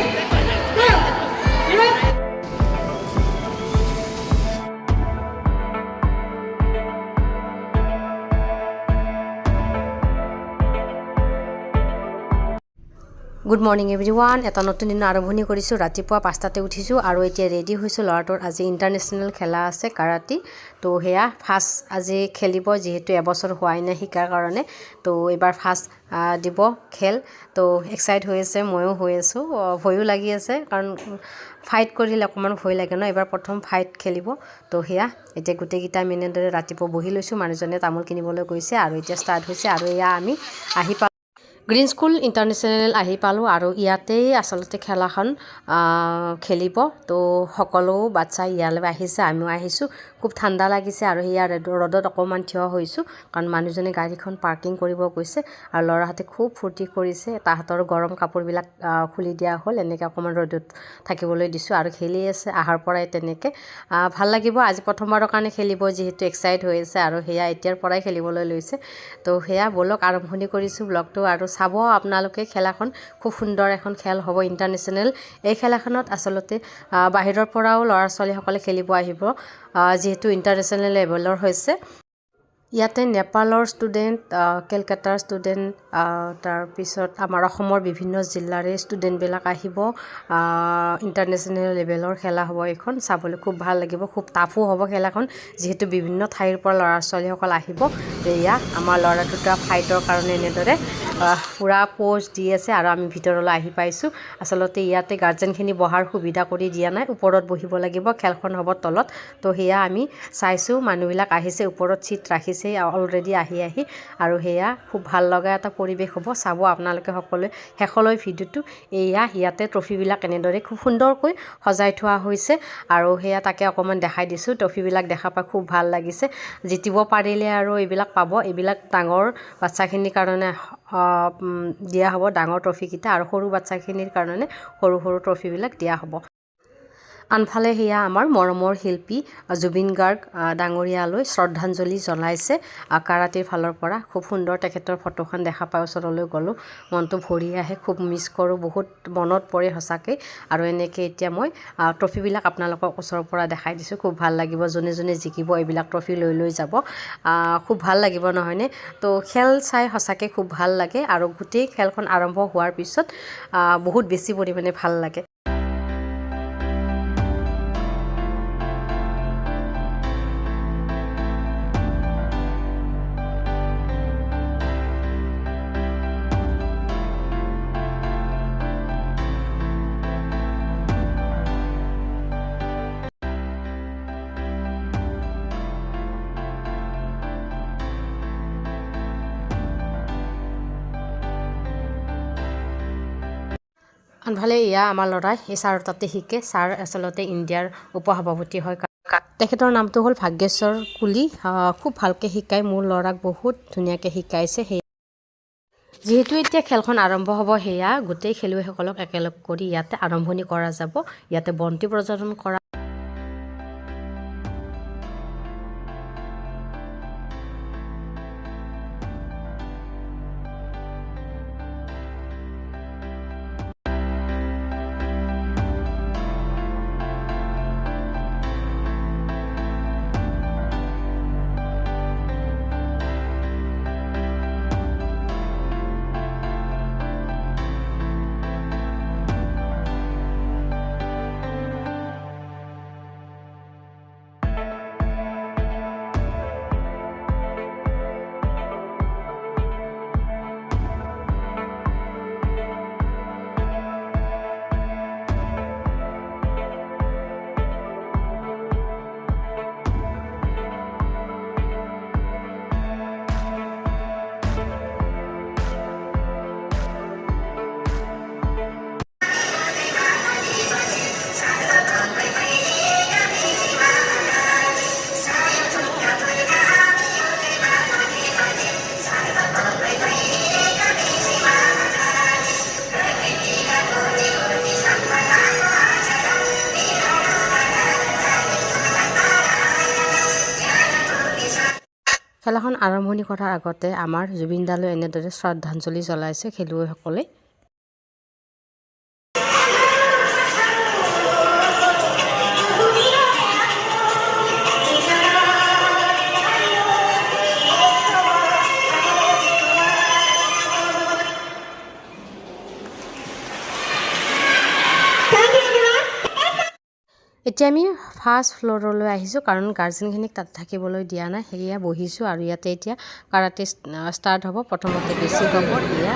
Thank you. Good morning everyone এটা নতুন দিনৰ আৰম্ভণি কৰিছোঁ। ৰাতিপুৱা পাঁচটাতে উঠিছোঁ আৰু এতিয়া ৰেডি হৈছোঁ। ল'ৰাটোৰ আজি ইণ্টাৰনেশ্যনেল খেলা আছে, কাৰাটী। তো সেয়া ফাৰ্ষ্ট আজি খেলিব, যিহেতু এবছৰ হোৱাই নাই শিকাৰ কাৰণে। তো এইবাৰ ফাৰ্ষ্ট দিব খেল। তো এক্সাইট হৈ আছে, ময়ো হৈ আছোঁ। ভয়ো লাগি আছে, কাৰণ ফাইট কৰিলে অকণমান ভয় লাগে ন। এইবাৰ প্ৰথম ফাইট খেলিব। তো সেয়া, এতিয়া গোটেইকেইটা আমি এনেদৰে ৰাতিপুৱা বহি লৈছোঁ। মানুহজনে তামোল কিনিবলৈ গৈছে আৰু এতিয়া ষ্টাৰ্ট হৈছে আৰু এয়া আমি আহি পা গ্ৰীণ স্কুল ইণ্টাৰনেশ্যনেল আহি পালোঁ আৰু ইয়াতেই আচলতে খেলাখন খেলিব। তো সকলো বাচ্চা ইয়ালৈ আহিছে, আমিও আহিছোঁ। খুব ঠাণ্ডা লাগিছে আৰু সেয়া ৰ'দ- ৰ'দত অকণমান থিয় হৈছোঁ, কাৰণ মানুহজনে গাড়ীখন পাৰ্কিং কৰিব গৈছে আৰু ল'ৰাহঁতে খুব ফূৰ্তি কৰিছে। তাহাঁতৰ গৰম কাপোৰবিলাক খুলি দিয়া হ'ল, এনেকৈ অকণমান ৰ'দত থাকিবলৈ দিছোঁ আৰু খেলি আছে, আহাৰ পৰাই তেনেকৈ। ভালো লাগিব, আজি প্ৰথমবাৰৰ কাৰণে খেলিব যিহেতু এক্সাইট হৈ আছে আৰু সেয়া এতিয়াৰ পৰাই খেলিবলৈ লৈছে। তো সেয়া ব'লক, আৰম্ভণি কৰিছোঁ ব্লগটো আৰু চাব। আপোনালোকে খেলাখন খুব সুন্দৰ এখন খেল হ'ব ইণ্টাৰনেশ্যনেল। এই খেলাখনত আচলতে বাহিৰৰ পৰাও ল'ৰা ছোৱালীসকলে খেলিব আহিব আহ, যিহেতু ইণ্টাৰনেশ্যনেল লেভেলৰ হৈছে। ইয়াতে নেপালৰ ষ্টুডেণ্ট কেলকাটাৰ ষ্টুডেণ্ট তাৰপিছত আমাৰ অসমৰ বিভিন্ন জিলাৰে ষ্টুডেণ্টবিলাক আহিব। ইণ্টাৰনেশ্যনেল লেভেলৰ খেলা হ'ব এইখন চাবলৈ খুব ভালো লাগিব খুব টাফো হ'ব খেলাখন যিহেতু বিভিন্ন ঠাইৰ পৰা ল'ৰা ছোৱালীসকল আহিব। এয়া আমাৰ ল'ৰা দুটা ফাইটৰ কাৰণে এনেদৰে পূৰা প'জ দি আছে আৰু আমি ভিতৰলৈ আহি পাইছোঁ। আচলতে ইয়াতে গাৰ্জেনখিনি বহাৰ সুবিধা কৰি দিয়া নাই, ওপৰত বহিব লাগিব, খেলখন হ'ব তলত। তো সেয়া আমি চাইছোঁ, মানুহবিলাক আহিছে, ওপৰত ছিট ৰাখিছে অলৰেডি আহি আহি। আৰু সেয়া খুব ভালো লগা এটা পৰিৱেশ হ'ব। চাব আপোনালোকে সকলোৱে শেষলৈ ভিডিঅ'টো। এয়া ইয়াতে ট্ৰফিবিলাক এনেদৰে খুব সুন্দৰকৈ সজাই থোৱা হৈছে। আৰু সেয়া তাকে অকণমান দেখাই দিছোঁ। ট্ৰফিবিলাক দেখা পাই খুব ভালো লাগিছে। জিতিব পাৰিলে আৰু এইবিলাক পাব। এইবিলাক ডাঙৰ বাচ্চাখিনিৰ কাৰণে দিয়া হ'ব ডাঙৰ ট্ৰফিকেইটা আৰু সৰু বাচ্চাখিনিৰ কাৰণে সৰু সৰু ট্ৰফিবিলাক দিয়া হ'ব। আনফালে সেয়া আমাৰ মৰমৰ শিল্পী জুবিন গাৰ্গ ডাঙৰীয়ালৈ শ্ৰদ্ধাঞ্জলি আহ, কাৰাটেৰ ফালৰ পৰা খুব সুন্দৰ তেখেতৰ ফটোখন দেখা পাই ওচৰলৈ গ'লোঁ। মনটো ভৰি আহে খুব মিছ কৰোঁ বহুত মনত পৰে সঁচাকৈ। আৰু এনেকৈ এতিয়া মই ট্ৰফিবিলাক আপোনালোকক ওচৰৰ পৰা দেখাই দিছোঁ। খুব ভাল লাগিব যোনে যোনে জিকিব এইবিলাক ট্ৰফি লৈ লৈ যাব। খুব ভাল লাগিব নহয়নে? তো খেল চাই সঁচাকৈ খুব ভাল লাগে। আৰু গোটেই খেলখন আৰম্ভ হোৱাৰ পিছত বহুত বেছি পৰিমাণে ভাল লাগে। আনফালে এয়া আমাৰ ল'ৰাই এই ছাৰৰ তাতে শিকে ছাৰ আচলতে ইণ্ডিয়াৰ উপসভাপতি হয়। তেখেতৰ নামটো হ'ল ভাগ্যশ্বৰ কুলি। খুব ভালকৈ শিকায় মোৰ ল'ৰাক বহুত ধুনীয়াকৈ শিকাইছে সেই। যিহেতু এতিয়া খেলখন আৰম্ভ হ'ব সেয়া গোটেই খেলুৱৈসকলক একেলগ কৰি ইয়াতে আৰম্ভণি কৰা যাব। ইয়াতে বন্তি প্ৰজ্বলন কৰা খেলাখন আৰম্ভণি কৰাৰ আগতে আমাৰ জুবিন দালৈ এনেদৰে শ্ৰদ্ধাঞ্জলি জ্বলাইছে খেলুৱৈসকলে। এতিয়া আমি ফাৰ্ষ্ট ফ্ল'ৰলৈ আহিছোঁ কাৰণ গাৰ্জেনখিনিক তাত থাকিবলৈ দিয়া নাই। সেয়া বহিছোঁ আৰু ইয়াতে এতিয়া কাৰাটে ষ্টাৰ্ট হ'ব প্ৰথমতে বেছি হ'ব এয়া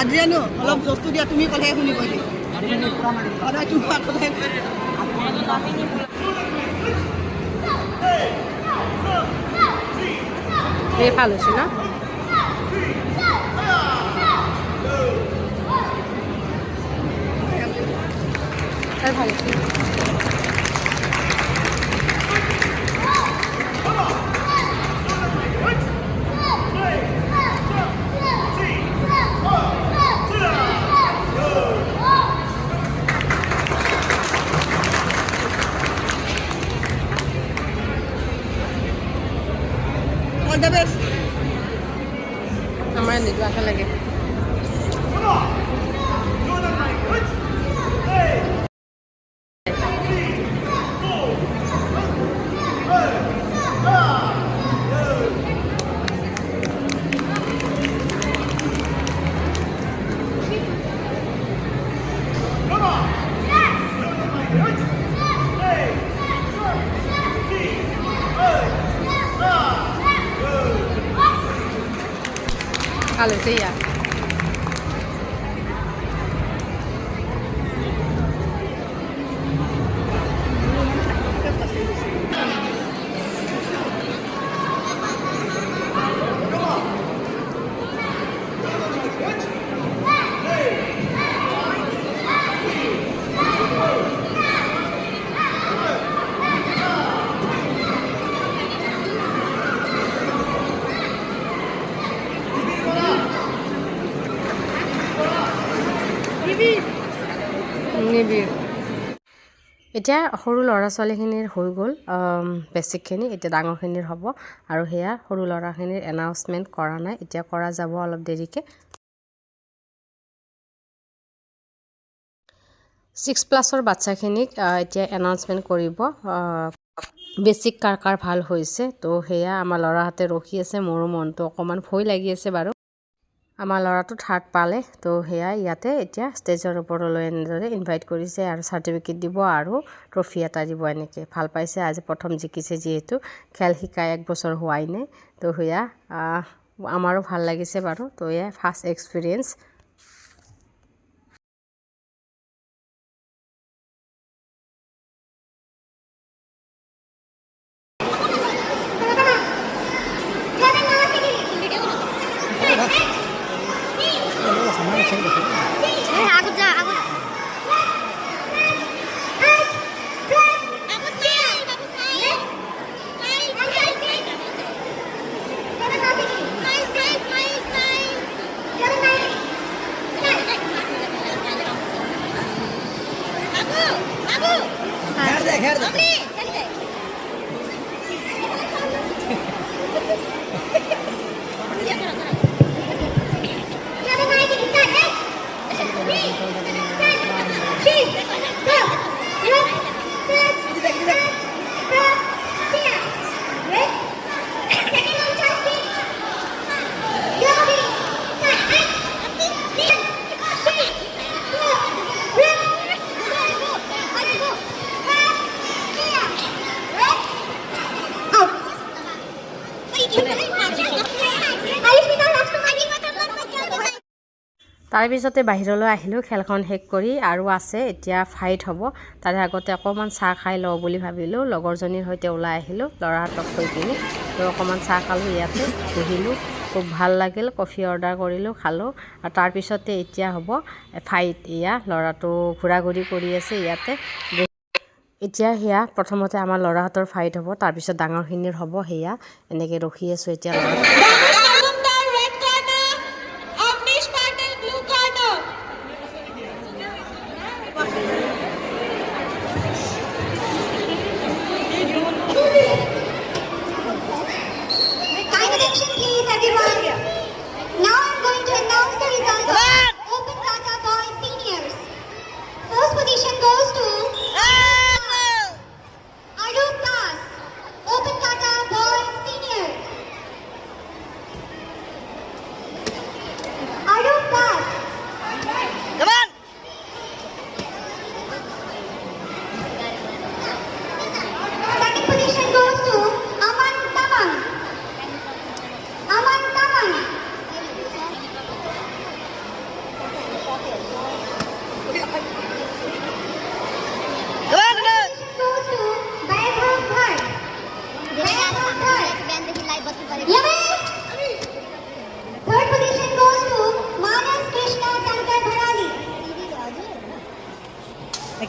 আদ্ৰিয়ানো অলপ বস্তু দিয়া তুমি শুনিব ভালো হৈছে ন? ভালো হৈছে। ভালো হৈছে ইয়াত নিবিৰ এতিয়া সৰু ল'ৰা ছোৱালীখিনিৰ হৈ গ'ল বেছিকখিনি, এতিয়া ডাঙৰখিনিৰ হ'ব আৰু সেয়া সৰু ল'ৰাখিনিৰ এনাউন্সমেণ্ট কৰা নাই, এতিয়া কৰা যাব অলপ দেৰিকৈ। ছিক্স প্লাছৰ বাচ্ছাখিনিক এতিয়া এনাউন্সমেণ্ট কৰিব বেছিক কাৰ কাৰ ভালো হৈছে, তো সেয়া আমাৰ ল'ৰাহঁতে ৰখি আছে, মোৰো মনটো অকণমান ভয় লাগি আছে বাৰু। আমাৰ ল'ৰাটো থাৰ্ড পালে, তো সেয়া ইয়াতে এতিয়া ষ্টেজৰ ওপৰলৈ এনেদৰে ইনভাইট কৰিছে আৰু চাৰ্টিফিকেট দিব আৰু ট্ৰফি এটা দিব এনেকৈ। ভালো পাইছে, আজি প্ৰথম জিকিছে যিহেতু। খেল শিকাই এক বছৰ হোৱাই নাই, তো সেয়া আমাৰো ভালো লাগিছে বাৰু। তো এয়া ফাৰ্ষ্ট এক্সপিৰিয়েঞ্চ আগত যা আগত ঘেৰ দে ঘেৰ দে তাৰপিছতে বাহিৰলৈ আহিলোঁ, খেলখন শেষ কৰি আৰু আছে, এতিয়া ফাইট হ'ব। তাৰে আগতে অকণমান চাহ খাই লওঁ বুলি ভাবিলোঁ। লগৰজনীৰ সৈতে ওলাই আহিলোঁ ল'ৰাহঁতক থৈ কিনি। তো অকণমান চাহ খালোঁ ইয়াতে, বহিলোঁ। খুব ভালো লাগিল, কফি অৰ্ডাৰ কৰিলোঁ, খালোঁ। আৰু তাৰপিছতে এতিয়া হ'ব ফাইট এয়া ল'ৰাটো ঘূৰা ঘূৰি কৰি আছে ইয়াতে। এতিয়া সেয়া, প্ৰথমতে আমাৰ ল'ৰাহঁতৰ ফাইট হ'ব তাৰপিছত ডাঙৰখিনিৰ হ'ব সেয়া। এনেকৈ ৰখি আছোঁ এতিয়া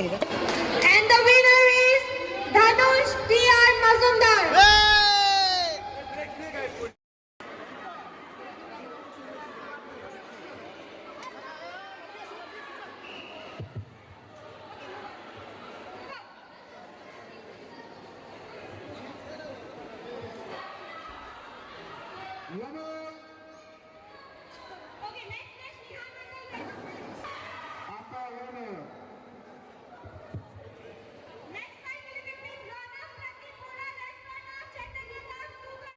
খেলিবা